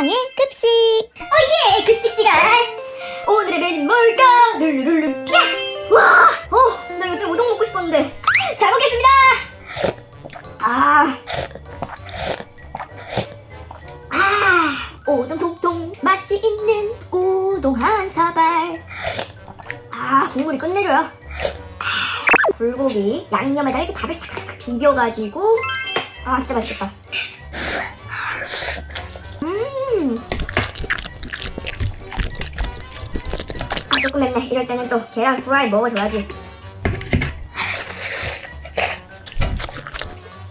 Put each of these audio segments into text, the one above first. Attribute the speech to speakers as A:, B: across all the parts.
A: 세상의 급식 오예 급식 시간 오늘의 메뉴는 뭘까 룰루룰루 야! 와! 어, 나 요즘 우동 먹고 싶었는데 잘 먹겠습니다 아 아, 우동 통통 맛이 있는 우동 한 사발. 아, 국물이 끝내줘요. 아, 불고기 양념에다 이렇게 밥을 싹싹싹 비벼가지고 아, 진짜 맛있겠다. 음. 아, 조금 맵네. 이럴 때는 또 계란 후라이 먹어줘야지.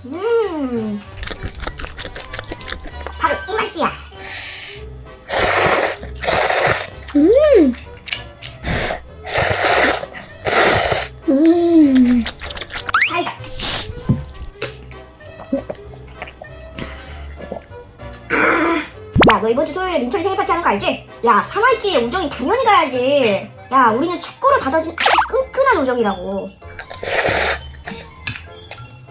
A: 음. 바로 이 맛이야. 음. 음. 잘가. 야, 너 이번 주 토요일에 민철이 생일 파티 하는 거 알지? 야, 3월기에 우정이 당연히 가야지. 야, 우리는 축구로 다져진 끈끈한 우정이라고.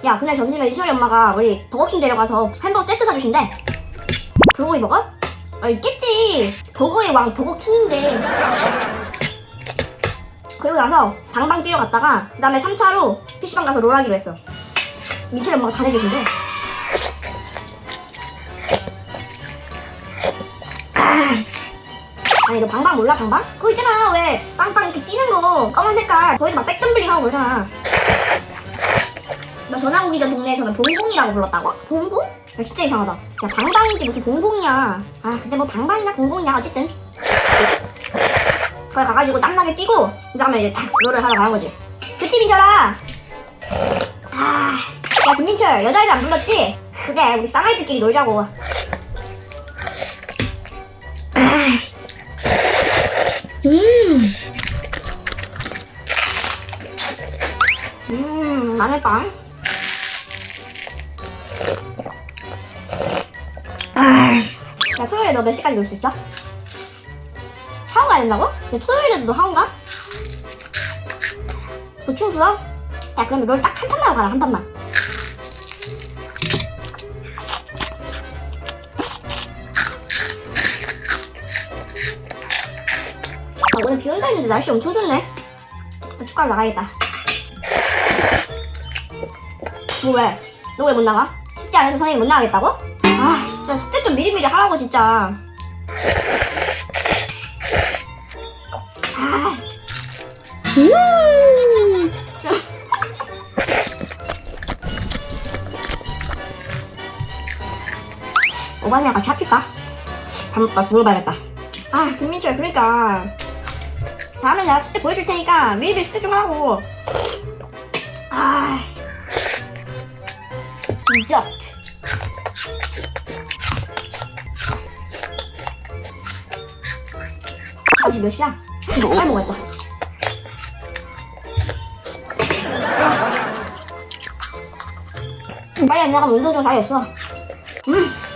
A: 야, 그날 점심에 민철이 엄마가 우리 버거킹 데려가서 햄버거 세트 사주신대. 불고기 버거? 아, 있겠지. 버거의 왕 버거킹인데. 그리고 나서 방방 뛰러 갔다가 그 다음에 3차로 PC방 가서 롤하기로 했어. 민철이 엄마가 다 내주신대. 아니 너 방방 몰라 방방? 그거 있잖아 왜 빵빵 이렇게 뛰는 거 검은 색깔 거기서 막 백덤블링 하고 그러잖아 너 전화 오기 전 동네에서는 봉봉이라고 불렀다고? 봉봉? 야, 진짜 이상하다 야 방방이지 무슨 봉봉이야 아 근데 뭐 방방이나 봉봉이나 어쨌든 거기 가가지고 땀나게 뛰고 그 다음에 이제 탁 롤을 하러 가는 거지 그치 민철아 아야 김민철 여자애들 안 불렀지? 그래 우리 쌍아이들끼리 놀자고 음. 음, 마늘빵. 아. 야, 토요일에 너 몇 시까지 놀 수 있어? 학원 가야 된다고? 야, 토요일에도 너 학원 가? 노충수업? 야, 그럼 롤 딱 한 판만 가라, 한 판만. 오늘 비 온다 했는데 날씨 엄청 좋네. 나 축가를 나가야겠다. 뭐 왜? 너 왜 못 나가? 숙제 안 해서 선생님 못 나가겠다고? 아 진짜 숙제 좀 미리미리 하라고 진짜. 아. 음. 오반이랑 같이 합칠까? 밥 먹고 물어봐야겠다. 아 김민철 그러니까 다음에 내가 숙제 보여줄 테니까 미리미리 숙제 좀 하라고. 아, 이적트. 아직 몇 시야? 빨리 먹어야겠다. 빨리 안 나가면 운동 좀 잘했어. 음.